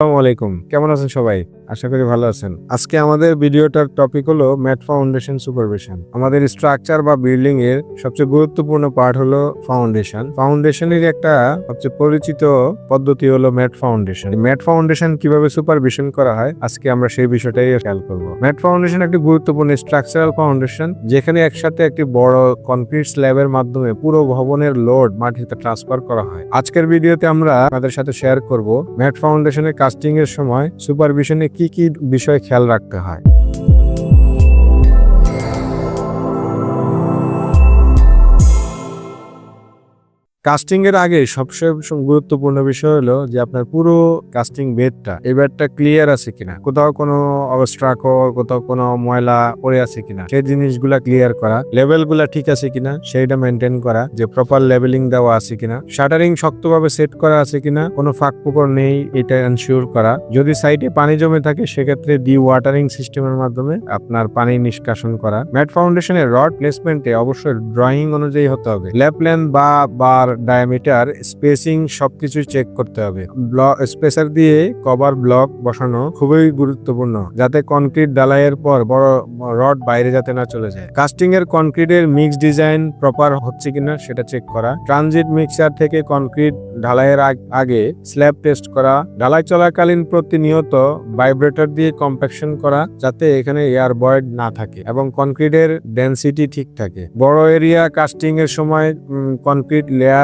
So আলাইকুম। কেমন আছেন সবাই? আশা করি ভালো আছেন। আজকে আমাদের ভিডিওটার টপিক হলো ম্যাট ফাউন্ডেশন সুপারভিশন। আমাদের স্ট্রাকচার বা বিল্ডিং এর সবচেয়ে গুরুত্বপূর্ণ পার্ট হলো ফাউন্ডেশন ফাউন্ডেশনের একটা সবচেয়ে পরিচিত পদ্ধতি হলো ম্যাট ফাউন্ডেশন। ম্যাট ফাউন্ডেশন কীভাবে সুপারভিশন করা হয়, আজকে আমরা সেই বিষয়টাই খেয়াল করব। ম্যাট ফাউন্ডেশন একটি গুরুত্বপূর্ণ স্ট্রাকচারাল ফাউন্ডেশন যেখানে একসাথে একটি বড় কনক্রিট স্ল্যাবের মাধ্যমে পুরো ভবনের লোড মাটিতে ট্রান্সফার করা হয়। আজকের ভিডিওতে আমরা আপনাদের সাথে শেয়ার করব ম্যাট ফাউন্ডেশনের কাস্টিং এর সময় সুপারভিশনে কি কি বিষয় খেয়াল রাখতে হয়? কাস্টিং এর আগে সবচেয়ে গুরুত্বপূর্ণ বিষয় হলো যে আপনার পুরো কাস্টিং বেডটা এই বেডটা ক্লিয়ার আছে কিনা? কোথাও কোনো অবস্ট্রাকর কোথাও কোনো ময়লা পড়ে আছে কিনা? সেই জিনিসগুলা ক্লিয়ার করা লেভেলগুলা ঠিক আছে কিনা? সেইটা মেনটেন করা, যে প্রপার লেভেলিং দেওয়া আছে কিনা? শাটারিং শক্তভাবে সেট করা আছে কিনা? কোনো ফাঁক পুকুর নেই, এটা এনশিওর করা। যদি সাইডে পানি জমে থাকে, সেক্ষেত্রে ডি ওয়াটারিং সিস্টেমের মাধ্যমে আপনার পানি নিষ্কাশন করা। ম্যাট ফাউন্ডেশনের রড প্লেসমেন্টে অবশ্যই ড্রয়িং অনুযায়ী হতে হবে। ল্যাপ লেন্থ বা বার ডায়ামিটার স্পেসিং সবকিছু চেক করতে হবে। ব্লক স্পেসার দিয়ে কভার ব্লক বসানো খুবই গুরুত্বপূর্ণ, যাতে কনক্রিট ডালাইয়ের পর বড় রড বাইরে যাতে না চলে যায়। কাস্টিং এর কনক্রিটের মিক্স ডিজাইন প্রপার হচ্ছে কিনা সেটা চেক করা। ট্রানজিট মিক্সার থেকে কনক্রিট ঢালাইয়ের আগ- স্ল্যাব টেস্ট করা। ঢালাই চলাকালীন প্রতিনিয়ত ভাইব্রেটর দিয়ে কম্প্যাকশন করা, যাতে এখানে এয়ার বয়েড না থাকে এবং কনক্রিটের ডেনসিটি ঠিক থাকে। বড় এরিয়া কাস্টিং এর সময় কনক্রিট লেয়ার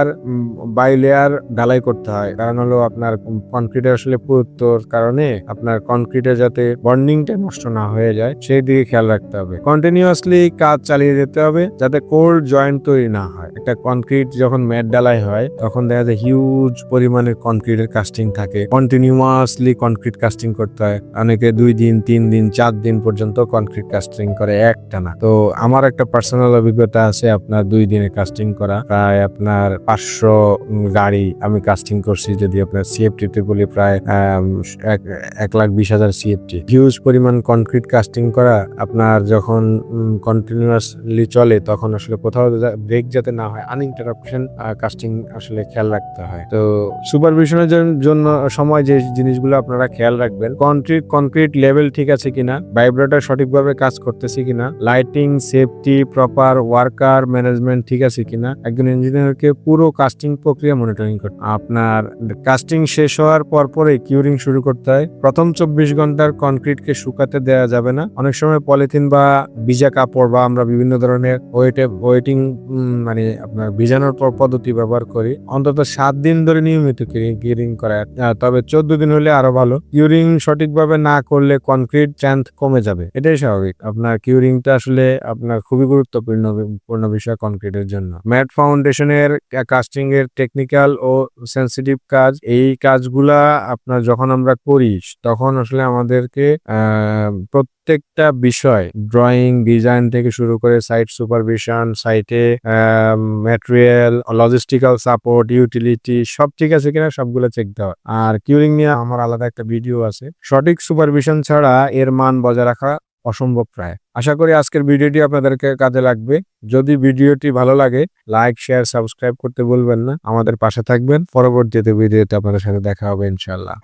বাই লেয়ার ঢালাই করতে হয়। কারণ হলো আপনার কনক্রিটের আসলে পুরুত্বর কারণে আপনার কনক্রিটে যাতে বন্ডিংটা নষ্ট না হয়ে যায়, সেই দিকে খেয়াল রাখতে হবে। কন্টিনিউয়াসলি কাজ চালিয়ে যেতে হবে যাতে কোল্ড জয়েন্ট তৈরি না হয়। একটা কনক্রিট যখন ম্যাট ডালাই হয়, তখন দেখা যায় হিউজ পরিমাণের কনক্রিটের কাস্টিং থাকে। কন্টিনিউয়াসলি কনক্রিট কাস্টিং করতে হয়। অনেকে দুই দিন, তিন দিন, চার দিন পর্যন্ত কনক্রিট কাস্টিং করে একটানা। তো আমার একটা পার্সোনাল অভিজ্ঞতা আছে আপনার দুই দিনে কাস্টিং করা। প্রায় আপনার পাঁচশো গাড়ি আমি কাস্টিং করছি যদি আপনার সিএফটি তে বলি প্রায় এক লাখ বিশ হাজার সিএফটি হিউজ পরিমাণ কনক্রিট কাস্টিং করা, আপনার যখন কন্টিনিউয়াসলি চলে, তখন আসলে কোথাও ব্রেক যাতে না হয় আনইন্টারাপশন কাস্টিং আসলে খেয়াল রাখতে হয়। তো সুপারভিশনের জন্য সময় যে জিনিসগুলো আপনারা খেয়াল রাখবেন কনক্রিট কনক্রিট লেভেল ঠিক আছে কিনা ভাইব্রেটর সঠিকভাবে কাজ করতেছে কিনা lighting safety proper worker management ঠিক আছে কিনা, একজন ইঞ্জিনিয়ারকে পুরো কাস্টিং প্রক্রিয়া মনিটরিং করতে আপনার কাস্টিং শেষ হওয়ার পর পরে কিউরিং শুরু করতে হয়। প্রথম চব্বিশ ঘণ্টার কনক্রিটকে শুকাতে দেওয়া যাবে না। অনেক সময় পলিথিন বা ভিজা কাপড় বা আমরা বিভিন্ন ধরনের ওয়েটে ওয়েটিং মানে আপনার ভিজানোর পর পদ্ধতি ব্যবহার করি। অন্তত সাত দিন ধরে নিয়মিত কিউরিং করা। তবে চোদ্দ দিন হলে আরও ভালো। কিউরিং সঠিকভাবে না করলে কনক্রিট স্ট্রেংথ কমে যাবে। এটাই স্বাভাবিক। আপনার কিউরিংটা আসলে আপনার খুবই গুরুত্বপূর্ণ পূর্ণ বিষয় কনক্রিটের জন্য। ম্যাট ফাউন্ডেশনের কাস্টিং এর টেকনিক্যাল ও সেন্সিটিভ কাজ, এই কাজগুলা আপনার যখন আমরা করি, তখন আসলে আমাদেরকে প্রত্যেকটা বিষয় ড্রয়িং ডিজাইন থেকে শুরু করে সাইট সুপারভিশন সাইটে ম্যাটেরিয়াল লজিস্টিক্যাল সাপোর্ট ইউটিলিটি সব ঠিক আছে কিনা সবগুলো চেক দেওয়া। আর কিউরিং নিয়ে আমার আলাদা একটা ভিডিও আছে। সঠিক সুপারভিশন ছাড়া এর মান বজায় রাখা অসম্ভব প্রায়। আশা করি আজকের ভিডিওটি আপনাদেরকে কাজে লাগবে। যদি ভিডিওটি ভালো লাগে লাইক শেয়ার সাবস্ক্রাইব করতে বলবেন না। আমাদের পাশে থাকবেন। পরবর্তীতে ভিডিওতে আপনাদের সাথে দেখা হবে ইনশাল্লাহ